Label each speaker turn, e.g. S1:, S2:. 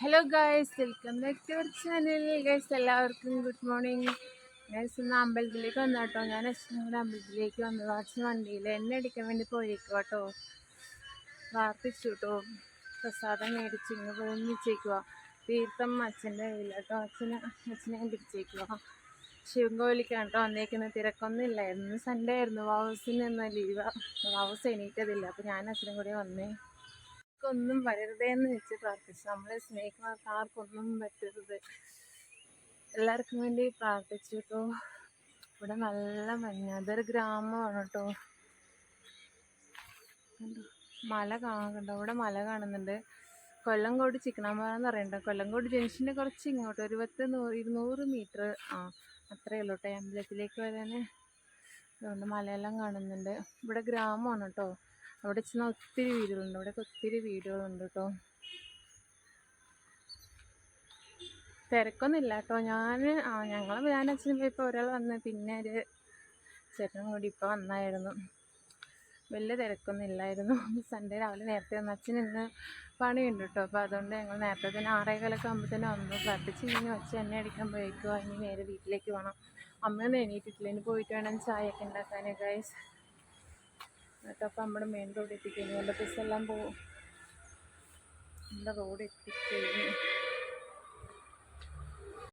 S1: Hello guys welcome back to our channel guys എല്ലാവർക്കും good morning guys ഇന്ന് അമ്പലത്തിലേക്ക് വന്നു കേട്ടോ ഞാൻ അച്ഛനോട് അമ്പലത്തിലേക്ക് വന്നത് അച്ഛൻ വണ്ടിയിൽ എന്നെ അടിക്കാൻ വേണ്ടി പോയേക്കുക കേട്ടോ പ്രാർത്ഥിച്ചു കേട്ടോ പ്രസാദം മേടിച്ച് ഇങ്ങ് പോയി നിശ്ചയിക്കുക തീർത്ഥം അച്ഛന്റെ കയ്യിൽ കേട്ടോ അച്ഛനെ അച്ഛനെ പിടിച്ചേക്കുക ശിവൻകോവിലേക്കാണ് കേട്ടോ വന്നേക്കുന്നത് തിരക്കൊന്നും ഇല്ലായിരുന്നു സൺഡേ ആയിരുന്നു. വാവസിന് എന്നാൽ ലീവ്. വാവസ് എണീറ്റതില്ല. അപ്പോൾ ഞാൻ അച്ഛനും കൂടി വന്നേ. ഒന്നും വരരുതേ എന്ന് വെച്ച് പ്രാർത്ഥിച്ചു. നമ്മളെ സ്നേഹിക്കുന്നവർക്ക് ആർക്കൊന്നും പറ്റരുത്. എല്ലാവർക്കും വേണ്ടി പ്രാർത്ഥിച്ചു കേട്ടോ ഇവിടെ നല്ല മഞ്ഞ അതൊരു ഗ്രാമമാണ് കേട്ടോ? മല കാണുന്നുണ്ടോ ഇവിടെ മല കാണുന്നുണ്ട്. കൊല്ലംകോട് ചിക്കനാമ്പാറ എന്ന് പറയുന്നുണ്ട് കൊല്ലങ്കോട് ജംഗ്ഷന്റെ കുറച്ച് ഇങ്ങോട്ട് ഒരു പത്ത് നൂ- ഇരുന്നൂറ് മീറ്റർ ആ അത്രയേ ഉള്ളൂ കേട്ടോ അമ്പലത്തിലേക്ക് വരാൻ അതുകൊണ്ട് മലയെല്ലാം കാണുന്നുണ്ട്. ഇവിടെ ഗ്രാമമാണ് കേട്ടോ അവിടെ ചെന്നാൽ ഒത്തിരി വീടുകളുണ്ട്. അവിടെ ഒത്തിരി വീടുകളുണ്ട് കേട്ടോ തിരക്കൊന്നുമില്ല കേട്ടോ ഞാൻ ആ ഞങ്ങൾ ഞാൻ അച്ഛനും ഇപ്പോൾ ഒരാൾ വന്ന് പിന്നെ ഒരു ചേട്ടനും കൂടി ഇപ്പോൾ വന്നായിരുന്നു. വലിയ തിരക്കൊന്നും ഇല്ലായിരുന്നു. സൺഡേ രാവിലെ നേരത്തെ വന്നു. അച്ഛൻ ഇന്ന് പണിയുണ്ട് കേട്ടോ അപ്പോൾ അതുകൊണ്ട് ഞങ്ങൾ നേരത്തെ തന്നെ ആറേകാലൊക്കെ ആകുമ്പോൾ തന്നെ വന്നു. പ്രാർത്ഥിച്ച് ഇങ്ങനെ വെച്ച് എന്നെ അടിക്കാൻ പോയിക്കോ ഇനി നേരെ വീട്ടിലേക്ക് വേണം അമ്മയൊന്നും എണീറ്റിട്ടില്ല. ഇനി പോയിട്ട് വേണം ചായയൊക്കെ ഉണ്ടാക്കാനൊക്കെ എന്നിട്ട് അപ്പം നമ്മുടെ മെയിൻ റോഡ് എത്തിക്കഴിഞ്ഞു. എല്ലാ ബസ് എല്ലാം പോകും നമ്മുടെ റോഡ് എത്തിക്കഴിഞ്ഞു?